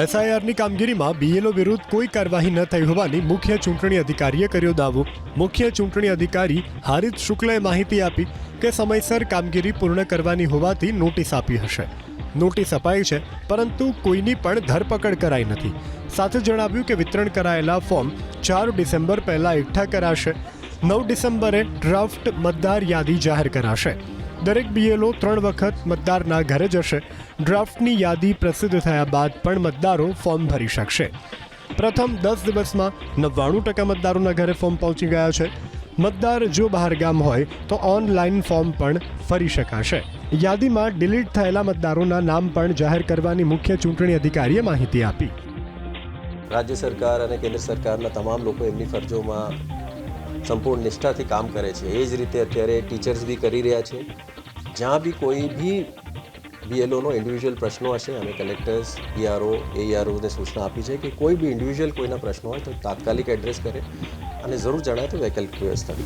એસઆઈઆરની કામગીરીમાં બીએલઓ વિરુદ્ધ કોઈ કાર્યવાહી ન થઈ હોવાની મુખ્ય ચૂંટણી અધિકારીએ કર્યો દાવો. મુખ્ય ચૂંટણી અધિકારી હારિત શુક્લએ માહિતી આપી કે સમયસર કામગીરી પૂર્ણ કરવાની હોવાથી નોટિસ આપી હશે. નોટિસ અપાઈ છે, પરંતુ કોઈની પણ ધરપકડ કરાઈ નથી. સાથે જણાવ્યું કે વિતરણ કરાયેલા ફોર્મ ચાર ડિસેમ્બર પહેલાં એકઠા કરાશે. નવ ડિસેમ્બરે ડ્રાફ્ટ મતદાર યાદી જાહેર કરાશે. દરેક બીએલઓ ત્રણ વખત મતદારના ઘરે જશે. ડ્રાફ્ટની યાદી પ્રસિદ્ધ થયા બાદ પણ મતદારો ફોર્મ ભરી શકશે. પ્રથમ દસ દિવસમાં નવ્વાણું ટકા મતદારોના ઘરે ફોર્મ પહોંચી ગયા છે. મતદાર જો બહાર ગામ હોય તો ઓનલાઈન ફોર્મ પણ ફરી શકાશે. યાદીમાં ડિલીટ થયેલા મતદારોના નામ પણ જાહેર કરવાની મુખ્ય ચૂંટણી અધિકારીએ માહિતી આપી. રાજ્ય સરકાર અને કેન્દ્ર સરકારના તમામ લોકો એમની ફરજોમાં સંપૂર્ણ નિષ્ઠાથી કામ કરે છે. એ જ રીતે અત્યારે ટીચર્સ બી કરી રહ્યા છે. જ્યાં બી કોઈ બી બીએલઓનો ઇન્ડિવિજ્યુઅલ પ્રશ્નો હશે, અમે કલેક્ટર્સ ઈઆરઓ એઆરઓને સૂચના આપી છે કે કોઈ બી ઇન્ડિવિજ્યુઅલ કોઈના પ્રશ્નો હોય તો તાત્કાલિક એડ્રેસ કરે અને જરૂર જણાય તો વૈકલ્પિક વ્યવસ્થા.